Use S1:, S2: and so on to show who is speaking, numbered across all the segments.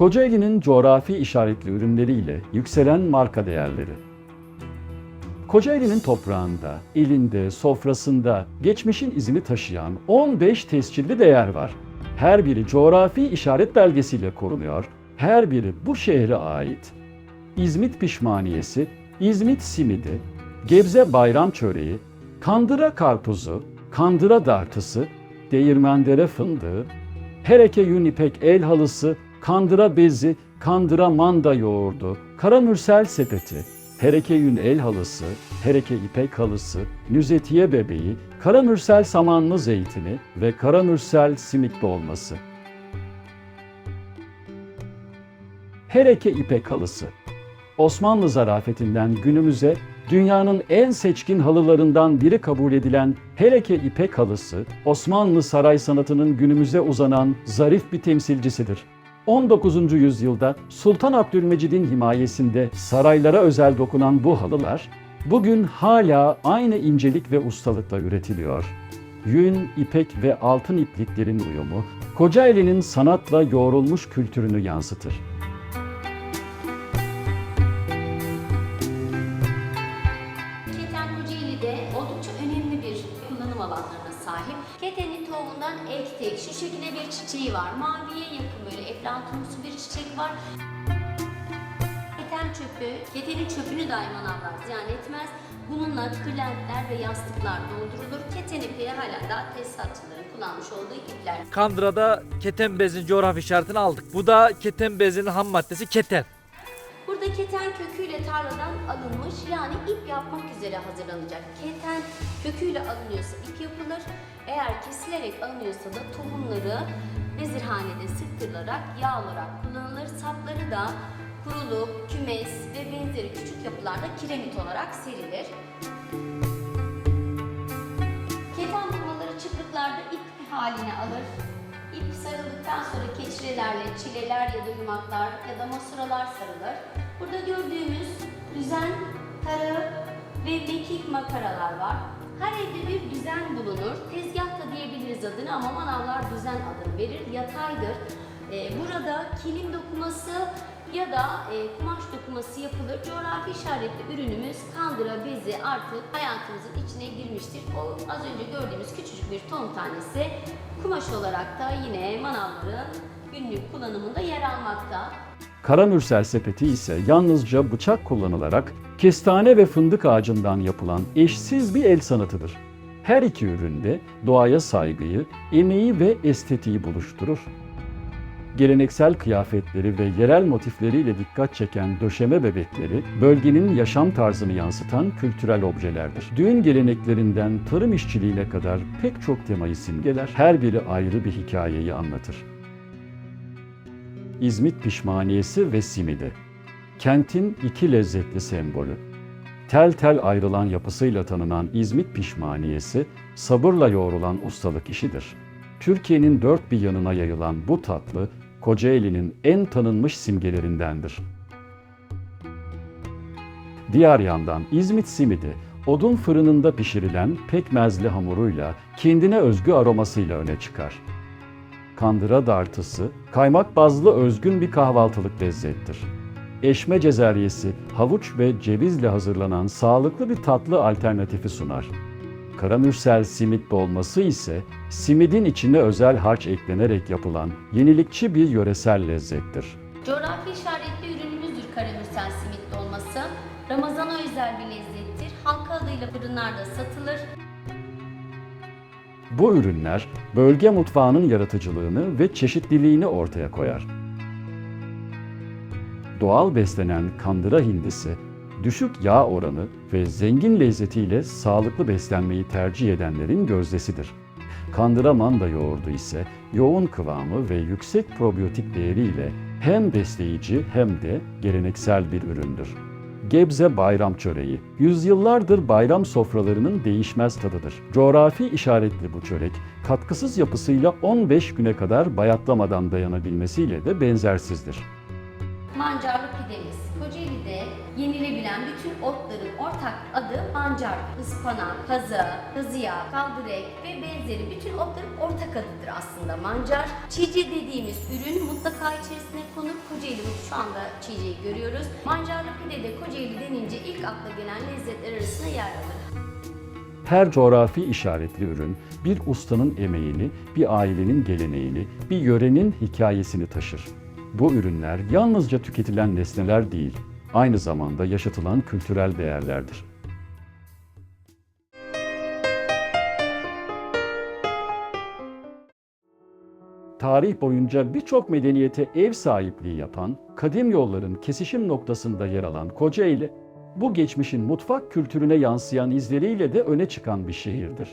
S1: Kocaeli'nin coğrafi işaretli ürünleriyle yükselen marka değerleri. Kocaeli'nin toprağında, ilinde, sofrasında geçmişin izini taşıyan 15 tescilli değer var. Her biri coğrafi işaret belgesiyle korunuyor, her biri bu şehre ait. İzmit pişmaniyesi, İzmit simidi, Gebze bayram çöreği, Kandıra karpuzu, Kandıra dartısı, Değirmendere fındığı, Hereke yün ipek el halısı, Kandıra bezi, Kandıra manda yoğurdu, Karamürsel sepeti, Hereke yün el halısı, Hereke ipek halısı, Nüzetiye bebeği, Karamürsel samanlı zeytini ve Karamürsel simit dolması. Hereke ipek halısı. Osmanlı zarafetinden günümüze dünyanın en seçkin halılarından biri kabul edilen Hereke ipek halısı, Osmanlı saray sanatının günümüze uzanan zarif bir temsilcisidir. 19. yüzyılda Sultan Abdülmecid'in himayesinde saraylara özel dokunan bu halılar, bugün hala aynı incelik ve ustalıkla üretiliyor. Yün, ipek ve altın ipliklerin uyumu, Kocaeli'nin sanatla yoğrulmuş kültürünü yansıtır.
S2: Dahi manavlar ziyan etmez. Bununla kırlentler ve yastıklar doldurulur. Keten ipi hala da tesisatçıların kullanmış olduğu ipler.
S3: Kandıra'da keten bezin coğrafi işaretini aldık. Bu da keten bezinin ham maddesi keten.
S2: Burada keten köküyle tarladan alınmış yani ip yapmak üzere hazırlanacak. Keten köküyle alınıyorsa ip yapılır. Eğer kesilerek alınıyorsa da tohumları bezirhanede sıktırılarak yağ olarak kullanılır. Sapları da kuruluk, kümes ve benzeri küçük yapılarda kiremit olarak serilir. Keten bulmaları çıplıklarda ip haline alır. İp sarıldıktan sonra keçirelerle çileler ya da yumaklar ya da masuralar sarılır. Burada gördüğümüz düzen, tarı ve mekik makaralar var. Her evde bir düzen bulunur. Tezgah da diyebiliriz adını ama manavlar düzen adını verir. Yataydır. Ee, burada kilim dokuması ya da e, kumaş dokuması yapılır. Coğrafi işaretli ürünümüz kandıra bezi artık hayatımızın içine girmiştir. O az önce gördüğümüz küçücük bir ton tanesi kumaş olarak da yine manavların günlük kullanımında yer almakta.
S1: Karamürsel sepeti ise yalnızca bıçak kullanılarak kestane ve fındık ağacından yapılan eşsiz bir el sanatıdır. Her iki üründe doğaya saygıyı, emeği ve estetiği buluşturur. Geleneksel kıyafetleri ve yerel motifleriyle dikkat çeken döşeme bebekleri, bölgenin yaşam tarzını yansıtan kültürel objelerdir. Düğün geleneklerinden tarım işçiliğine kadar pek çok temayı simgeler, her biri ayrı bir hikayeyi anlatır. İzmit pişmaniyesi ve simidi. Kentin iki lezzetli sembolü. Tel tel ayrılan yapısıyla tanınan İzmit pişmaniyesi, sabırla yoğrulan ustalık işidir. Türkiye'nin dört bir yanına yayılan bu tatlı, Kocaeli'nin en tanınmış simgelerindendir. Diğer yandan İzmit simidi, odun fırınında pişirilen pekmezli hamuruyla kendine özgü aromasıyla öne çıkar. Kandıra dartısı, kaymak bazlı özgün bir kahvaltılık lezzettir. Eşme cezeryesi, havuç ve cevizle hazırlanan sağlıklı bir tatlı alternatifi sunar. Karamürsel simit dolması ise simidin içine özel harç eklenerek yapılan yenilikçi bir yöresel lezzettir.
S2: Coğrafi işaretli ürünümüzdür karamürsel simit dolması. Ramazana özel bir lezzettir. Halk adıyla fırınlarda satılır.
S1: Bu ürünler bölge mutfağının yaratıcılığını ve çeşitliliğini ortaya koyar. Doğal beslenen kandıra hindisi, düşük yağ oranı ve zengin lezzetiyle sağlıklı beslenmeyi tercih edenlerin gözdesidir. Kandıra manda yoğurdu ise yoğun kıvamı ve yüksek probiyotik değeriyle hem besleyici hem de geleneksel bir üründür. Gebze bayram çöreği. Yüzyıllardır bayram sofralarının değişmez tadıdır. Coğrafi işaretli bu çörek, katkısız yapısıyla 15 güne kadar bayatlamadan dayanabilmesiyle de benzersizdir.
S2: Mancarlı pidemiz. Yenilebilen bütün otların ortak adı mancar, ıspanak, kazı, kazıya, kaldırek ve benzeri bütün otların ortak adıdır aslında mancar. Çiğce dediğimiz ürün mutlaka içerisine konur. Kocaeli şu anda çiğceyi görüyoruz. Mancarlı pide de Kocaeli denince ilk akla gelen lezzetler arasında yer alır.
S1: Her coğrafi işaretli ürün bir ustanın emeğini, bir ailenin geleneğini, bir yörenin hikayesini taşır. Bu ürünler yalnızca tüketilen nesneler değil, aynı zamanda yaşatılan kültürel değerlerdir. Tarih boyunca birçok medeniyete ev sahipliği yapan, kadim yolların kesişim noktasında yer alan Kocaeli, bu geçmişin mutfak kültürüne yansıyan izleriyle de öne çıkan bir şehirdir.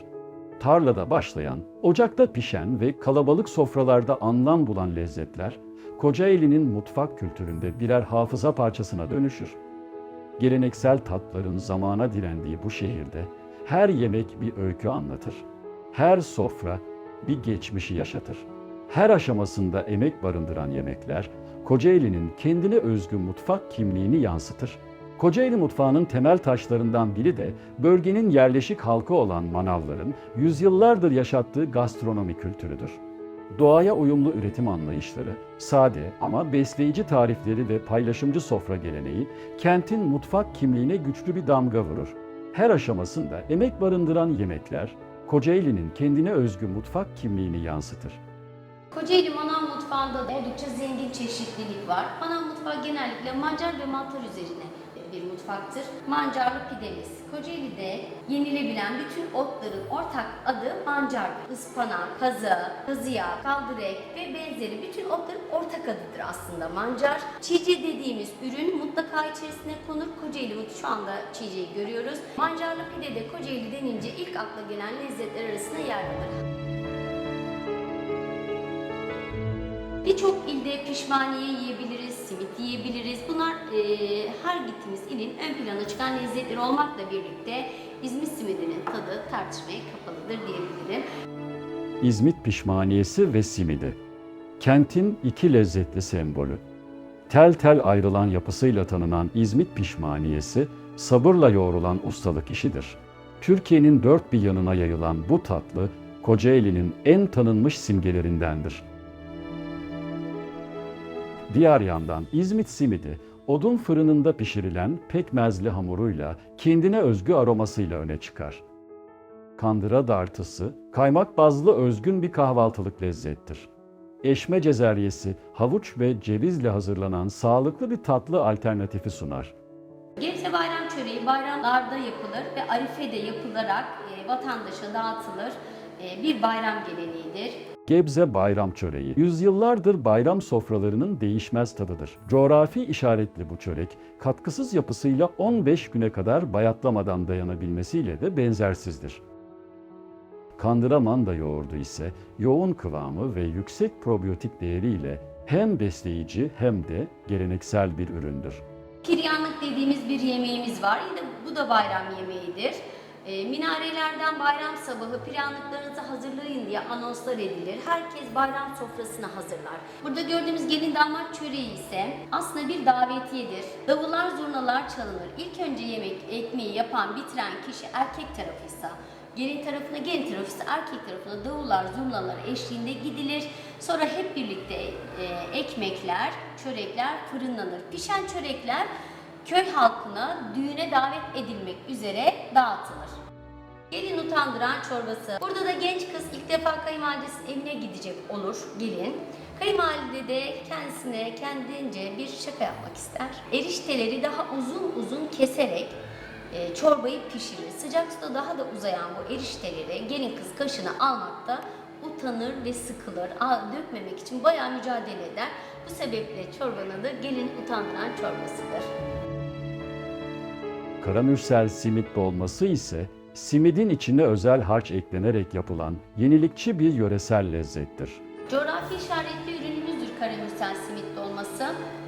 S1: Tarlada başlayan, ocakta pişen ve kalabalık sofralarda anlam bulan lezzetler, Kocaeli'nin mutfak kültüründe birer hafıza parçasına dönüşür. Geleneksel tatların zamana direndiği bu şehirde her yemek bir öykü anlatır. Her sofra bir geçmişi yaşatır. Her aşamasında emek barındıran yemekler Kocaeli'nin kendine özgü mutfak kimliğini yansıtır. Kocaeli mutfağının temel taşlarından biri de bölgenin yerleşik halkı olan Manavların yüzyıllardır yaşattığı gastronomi kültürüdür. Doğaya uyumlu üretim anlayışları, sade ama besleyici tarifleri ve paylaşımcı sofra geleneği kentin mutfak kimliğine güçlü bir damga vurur. Her aşamasında emek barındıran yemekler Kocaeli'nin kendine özgü mutfak kimliğini yansıtır.
S2: Kocaeli Manav mutfağında da oldukça zengin çeşitlilik var. Manav mutfağı genellikle mancar ve mantar üzerine bir mutfaktır. Mancarlı pidemiz. Kocaeli'de yenilebilen bütün otların ortak adı mancar. Ispanak, kazı, kazıya, kaldırek ve benzeri bütün otların ortak adıdır aslında mancar. Çiğce dediğimiz ürün mutlaka içerisine konur. Kocaeli şu anda çiğceyi görüyoruz. Mancarlı pide de Kocaeli denince ilk akla gelen lezzetler arasında yer alır. Birçok ilde pişmaniye yiyebiliriz, simit yiyebiliriz. Bunlar e, her gittiğimiz ilin ön plana çıkan lezzetleri olmakla birlikte İzmit simidinin tadı tartışmaya kapalıdır diyebilirim.
S1: İzmit pişmaniyesi ve simidi. Kentin iki lezzetli sembolü. Tel tel ayrılan yapısıyla tanınan İzmit pişmaniyesi, sabırla yoğrulan ustalık işidir. Türkiye'nin dört bir yanına yayılan bu tatlı, Kocaeli'nin en tanınmış simgelerindendir. Diğer yandan İzmit simidi, odun fırınında pişirilen pekmezli hamuruyla kendine özgü aromasıyla öne çıkar. Kandıra dartısı, kaymak bazlı özgün bir kahvaltılık lezzettir. Eşme cezeryesi, havuç ve cevizle hazırlanan sağlıklı bir tatlı alternatifi sunar.
S2: Gebze bayram çöreği bayramlarda yapılır ve arife de yapılarak e, vatandaşa dağıtılır. E, bir bayram geleneğidir.
S1: Gebze bayram çöreği. Yüzyıllardır bayram sofralarının değişmez tadıdır. Coğrafi işaretli bu çörek, katkısız yapısıyla 15 güne kadar bayatlamadan dayanabilmesiyle de benzersizdir. Kandıra manda yoğurdu ise yoğun kıvamı ve yüksek probiyotik değeriyle hem besleyici hem de geleneksel bir üründür.
S2: Kiryanlık dediğimiz bir yemeğimiz var. Yine bu da bayram yemeğidir. E, minarelerden bayram sabahı planlıklarınızı hazırlayın diye anonslar edilir. Herkes bayram sofrasını hazırlar. Burada gördüğümüz gelin damat çöreği ise aslında bir davetiyedir. Davullar zurnalar çalınır. İlk önce yemek ekmeği yapan bitiren kişi erkek tarafıysa Gelin tarafına, gelin tarafı ise erkek tarafına davullar, zurnalar eşliğinde gidilir. Sonra hep birlikte e, ekmekler, çörekler fırınlanır. Pişen çörekler köy halkına düğüne davet edilmek üzere dağıtılır. Gelin utandıran çorbası. Burada da genç kız ilk defa kayınvalidesinin evine gidecek olur gelin. Kayınvalide de kendisine kendince bir şaka yapmak ister. Erişteleri daha uzun uzun keserek e, çorbayı pişirir. Sıcak suda daha da uzayan bu erişteleri gelin kız kaşına almakta utanır ve sıkılır. Aa, dökmemek için bayağı mücadele eder. Bu sebeple çorbanın adı gelin utandıran çorbasıdır.
S1: Karamürsel simit dolması ise simidin içine özel harç eklenerek yapılan yenilikçi bir yöresel lezzettir.
S2: Coğrafi işaretli ürünümüzdür karamürsel simit dolması.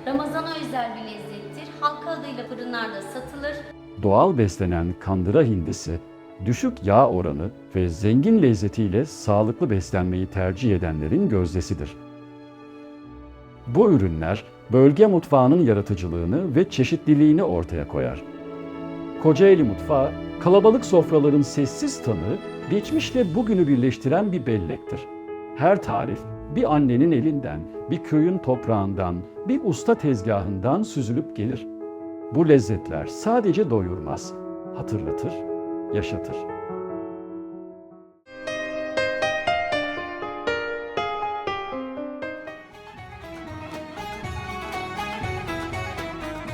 S2: Ramazana özel bir lezzettir. Halka adıyla fırınlarda satılır.
S1: Doğal beslenen kandıra hindisi, düşük yağ oranı ve zengin lezzetiyle sağlıklı beslenmeyi tercih edenlerin gözdesidir. Bu ürünler bölge mutfağının yaratıcılığını ve çeşitliliğini ortaya koyar. Kocaeli mutfağı, kalabalık sofraların sessiz tanığı, geçmişle bugünü birleştiren bir bellektir. Her tarif bir annenin elinden, bir köyün toprağından, bir usta tezgahından süzülüp gelir. Bu lezzetler sadece doyurmaz, hatırlatır, yaşatır.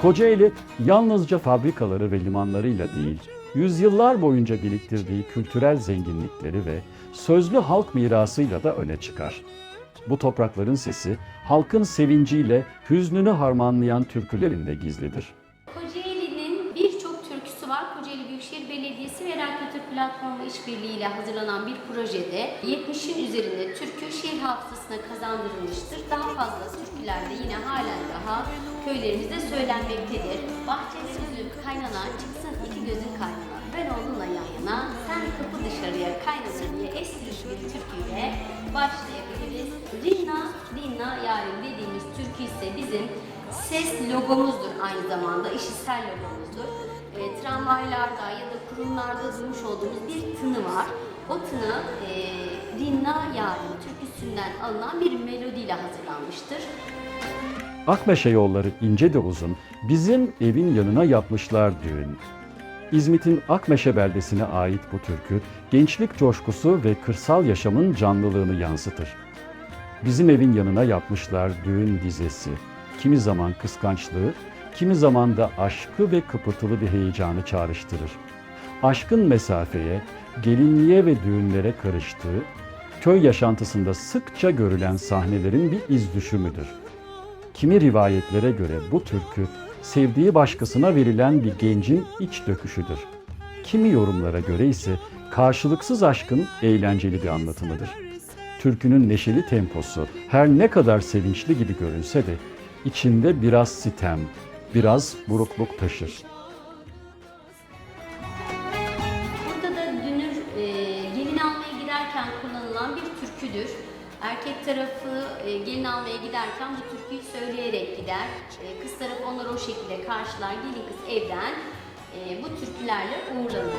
S1: Kocaeli yalnızca fabrikaları ve limanlarıyla değil, yüzyıllar boyunca biriktirdiği kültürel zenginlikleri ve sözlü halk mirasıyla da öne çıkar. Bu toprakların sesi, halkın sevinciyle hüznünü harmanlayan türkülerinde gizlidir.
S2: Kocaeli'nin birçok türküsü var. Kocaeli Büyükşehir Belediyesi ve Yerel Kültür Platformu işbirliğiyle hazırlanan bir projede 70'in üzerinde türkü şehir hafızasına kazandırılmıştır. Daha fazla türküler de yine halen daha köylerimizde söylenmektedir. Bahçede üzüm kaynana, çıksın iki gözün kaynana. Ben onunla yan yana, sen kapı dışarıya kaynana diye espriş bir türküyle başlayabiliriz. Rinna, Rinna yarim dediğimiz türkü ise bizim ses logomuzdur aynı zamanda, işitsel logomuzdur. E, tramvaylarda ya da kurumlarda duymuş olduğumuz bir tını var. O tını e, Rinna yarim türküsünden alınan bir melodiyle hazırlanmıştır.
S1: Akmeşe yolları ince de uzun, bizim evin yanına yapmışlar düğün. İzmit'in Akmeşe beldesine ait bu türkü, gençlik coşkusu ve kırsal yaşamın canlılığını yansıtır. Bizim evin yanına yapmışlar düğün dizesi. Kimi zaman kıskançlığı, kimi zaman da aşkı ve kıpırtılı bir heyecanı çağrıştırır. Aşkın mesafeye, gelinliğe ve düğünlere karıştığı, köy yaşantısında sıkça görülen sahnelerin bir iz düşümüdür. Kimi rivayetlere göre bu türkü sevdiği başkasına verilen bir gencin iç döküşüdür. Kimi yorumlara göre ise karşılıksız aşkın eğlenceli bir anlatımıdır. Türkünün neşeli temposu her ne kadar sevinçli gibi görünse de içinde biraz sitem, biraz burukluk taşır.
S2: Erkek tarafı e, gelin almaya giderken bu türküyü söyleyerek gider. E, kız tarafı onları o şekilde karşılar. Gelin kız evden e, bu türkülerle uğurlanır.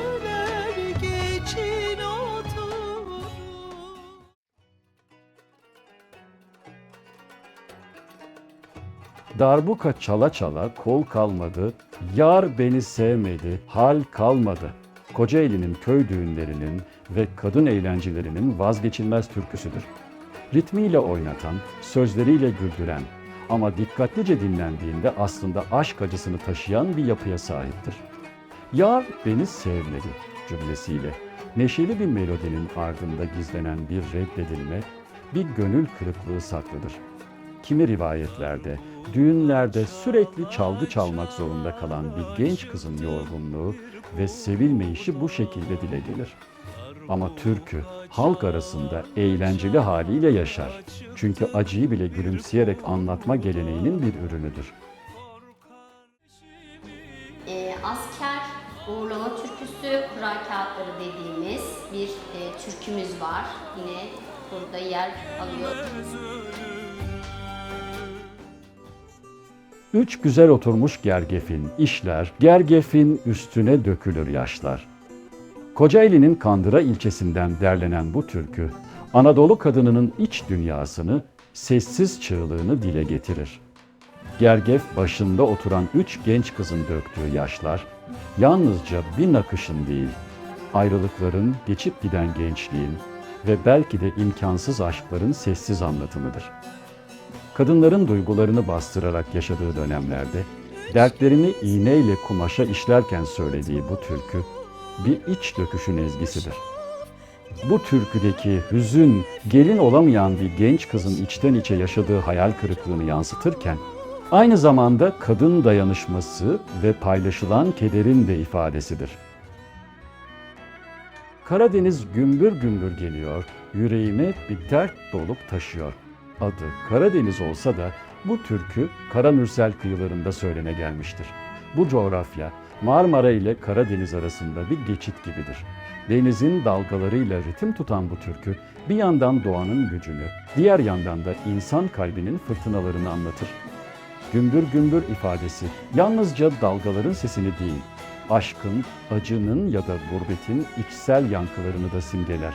S1: Darbuka çala çala kol kalmadı, yar beni sevmedi, hal kalmadı. Kocaeli'nin köy düğünlerinin ve kadın eğlencelerinin vazgeçilmez türküsüdür. Ritmiyle oynatan, sözleriyle güldüren ama dikkatlice dinlendiğinde aslında aşk acısını taşıyan bir yapıya sahiptir. Yar beni sevmedi cümlesiyle neşeli bir melodinin ardında gizlenen bir reddedilme, bir gönül kırıklığı saklıdır. Kimi rivayetlerde, düğünlerde sürekli çalgı çalmak zorunda kalan bir genç kızın yorgunluğu ve sevilmeyişi bu şekilde dile gelir. Ama türkü halk arasında eğlenceli haliyle yaşar. Çünkü acıyı bile gülümseyerek anlatma geleneğinin bir ürünüdür.
S2: E, asker uğurlama türküsü, kura kağıtları dediğimiz bir e, türkümüz var. Yine burada yer alıyor.
S1: Üç güzel oturmuş gergefin işler, gergefin üstüne dökülür yaşlar. Kocaeli'nin Kandıra ilçesinden derlenen bu türkü, Anadolu kadınının iç dünyasını, sessiz çığlığını dile getirir. Gergef başında oturan üç genç kızın döktüğü yaşlar, yalnızca bir nakışın değil, ayrılıkların, geçip giden gençliğin ve belki de imkansız aşkların sessiz anlatımıdır kadınların duygularını bastırarak yaşadığı dönemlerde dertlerini iğneyle kumaşa işlerken söylediği bu türkü bir iç döküşün ezgisidir. Bu türküdeki hüzün, gelin olamayan bir genç kızın içten içe yaşadığı hayal kırıklığını yansıtırken, aynı zamanda kadın dayanışması ve paylaşılan kederin de ifadesidir. Karadeniz gümbür gümbür geliyor, yüreğime bir dert dolup taşıyor. Adı Karadeniz olsa da bu türkü Karamürsel kıyılarında söylene gelmiştir. Bu coğrafya Marmara ile Karadeniz arasında bir geçit gibidir. Denizin dalgalarıyla ritim tutan bu türkü bir yandan doğanın gücünü, diğer yandan da insan kalbinin fırtınalarını anlatır. Gümbür gümbür ifadesi yalnızca dalgaların sesini değil, aşkın, acının ya da gurbetin içsel yankılarını da simgeler.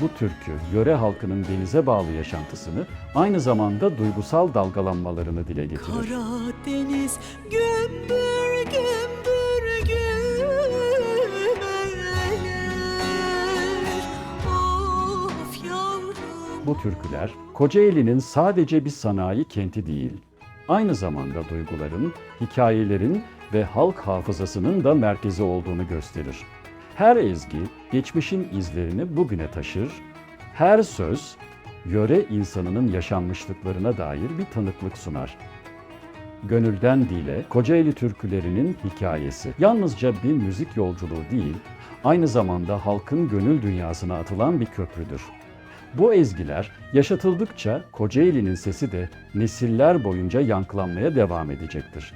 S1: Bu türkü, yöre halkının denize bağlı yaşantısını, aynı zamanda duygusal dalgalanmalarını dile getirir.
S4: Karadeniz gümbür
S1: Bu türküler, Kocaeli'nin sadece bir sanayi kenti değil, aynı zamanda duyguların, hikayelerin ve halk hafızasının da merkezi olduğunu gösterir. Her ezgi, geçmişin izlerini bugüne taşır, her söz, yöre insanının yaşanmışlıklarına dair bir tanıklık sunar. Gönülden dile, Kocaeli türkülerinin hikayesi yalnızca bir müzik yolculuğu değil, aynı zamanda halkın gönül dünyasına atılan bir köprüdür. Bu ezgiler yaşatıldıkça Kocaeli'nin sesi de nesiller boyunca yankılanmaya devam edecektir.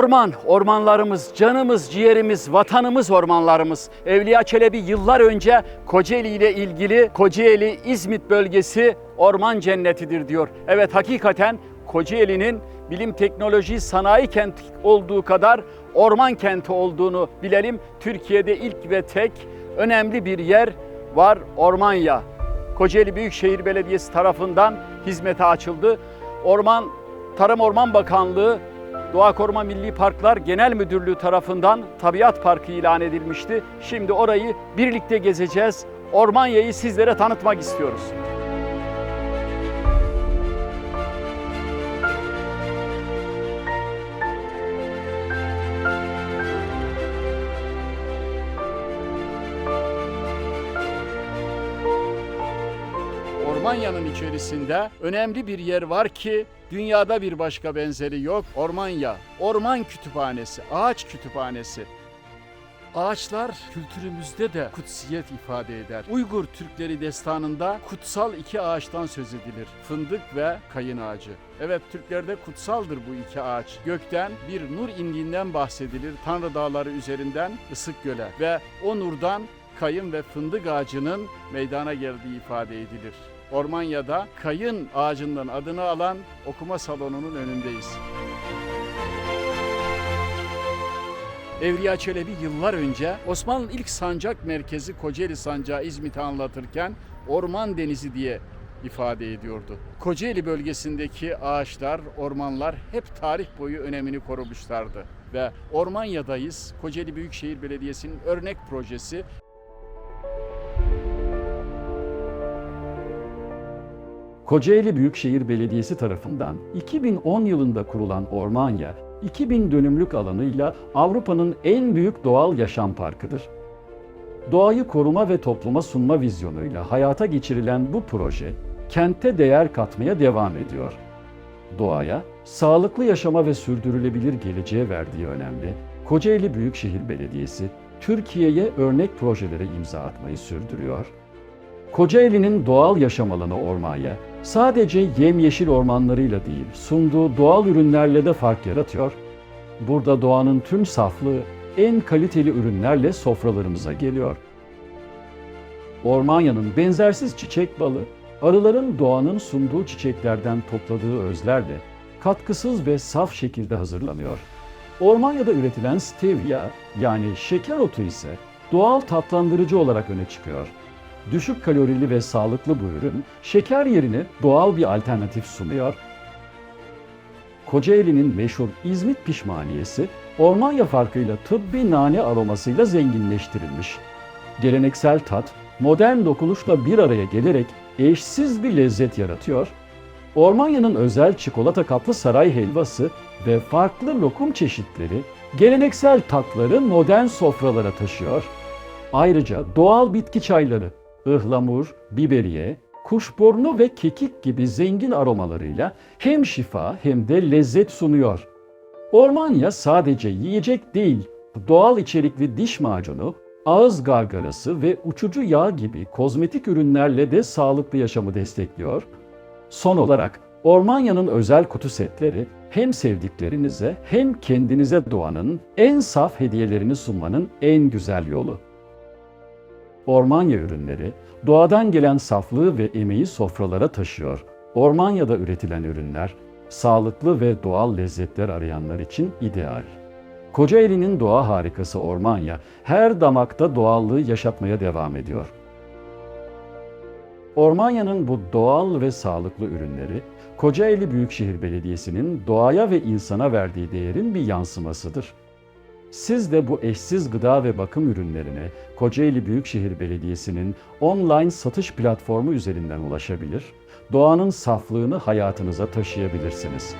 S5: Orman, ormanlarımız, canımız, ciğerimiz, vatanımız ormanlarımız. Evliya Çelebi yıllar önce Kocaeli ile ilgili Kocaeli İzmit bölgesi orman cennetidir diyor. Evet hakikaten Kocaeli'nin bilim teknoloji sanayi kent olduğu kadar orman kenti olduğunu bilelim. Türkiye'de ilk ve tek önemli bir yer var Ormanya. Kocaeli Büyükşehir Belediyesi tarafından hizmete açıldı. Orman Tarım Orman Bakanlığı Doğa Koruma Milli Parklar Genel Müdürlüğü tarafından Tabiat Parkı ilan edilmişti. Şimdi orayı birlikte gezeceğiz. Ormanya'yı sizlere tanıtmak istiyoruz.
S1: Ormanya'nın içerisinde önemli bir yer var ki dünyada bir başka benzeri yok. Ormanya, orman kütüphanesi, ağaç kütüphanesi. Ağaçlar kültürümüzde de kutsiyet ifade eder. Uygur Türkleri destanında kutsal iki ağaçtan söz edilir. Fındık ve kayın ağacı. Evet Türklerde kutsaldır bu iki ağaç. Gökten bir nur indiğinden bahsedilir. Tanrı dağları üzerinden ısık göle ve o nurdan kayın ve fındık ağacının meydana geldiği ifade edilir. Ormanya'da kayın ağacından adını alan okuma salonunun önündeyiz. Evliya Çelebi yıllar önce Osmanlı'nın ilk sancak merkezi Kocaeli Sancağı İzmit'i anlatırken Orman Denizi diye ifade ediyordu. Kocaeli bölgesindeki ağaçlar, ormanlar hep tarih boyu önemini korumuşlardı. Ve Ormanya'dayız. Kocaeli Büyükşehir Belediyesi'nin örnek projesi Kocaeli Büyükşehir Belediyesi tarafından 2010 yılında kurulan Ormanya, 2000 dönümlük alanıyla Avrupa'nın en büyük doğal yaşam parkıdır. Doğayı koruma ve topluma sunma vizyonuyla hayata geçirilen bu proje, kente değer katmaya devam ediyor. Doğaya, sağlıklı yaşama ve sürdürülebilir geleceğe verdiği önemli, Kocaeli Büyükşehir Belediyesi, Türkiye'ye örnek projelere imza atmayı sürdürüyor. Kocaeli'nin doğal yaşam alanı Ormanya, sadece yemyeşil ormanlarıyla değil, sunduğu doğal ürünlerle de fark yaratıyor. Burada doğanın tüm saflığı en kaliteli ürünlerle sofralarımıza geliyor. Ormanya'nın benzersiz çiçek balı, arıların doğanın sunduğu çiçeklerden topladığı özlerle katkısız ve saf şekilde hazırlanıyor. Ormanya'da üretilen stevia yani şeker otu ise doğal tatlandırıcı olarak öne çıkıyor. Düşük kalorili ve sağlıklı bu ürün şeker yerine doğal bir alternatif sunuyor. Kocaeli'nin meşhur İzmit pişmaniyesi Ormanya farkıyla tıbbi nane aromasıyla zenginleştirilmiş. Geleneksel tat modern dokunuşla bir araya gelerek eşsiz bir lezzet yaratıyor. Ormanya'nın özel çikolata kaplı saray helvası ve farklı lokum çeşitleri geleneksel tatları modern sofralara taşıyor. Ayrıca doğal bitki çayları, ıhlamur, biberiye, kuşburnu ve kekik gibi zengin aromalarıyla hem şifa hem de lezzet sunuyor. Ormanya sadece yiyecek değil, doğal içerikli diş macunu, ağız gargarası ve uçucu yağ gibi kozmetik ürünlerle de sağlıklı yaşamı destekliyor. Son olarak Ormanya'nın özel kutu setleri hem sevdiklerinize hem kendinize doğanın en saf hediyelerini sunmanın en güzel yolu. Ormanya ürünleri doğadan gelen saflığı ve emeği sofralara taşıyor. Ormanya'da üretilen ürünler sağlıklı ve doğal lezzetler arayanlar için ideal. Kocaeli'nin doğa harikası Ormanya her damakta doğallığı yaşatmaya devam ediyor. Ormanya'nın bu doğal ve sağlıklı ürünleri Kocaeli Büyükşehir Belediyesi'nin doğaya ve insana verdiği değerin bir yansımasıdır. Siz de bu eşsiz gıda ve bakım ürünlerine Kocaeli Büyükşehir Belediyesi'nin online satış platformu üzerinden ulaşabilir, doğanın saflığını hayatınıza taşıyabilirsiniz.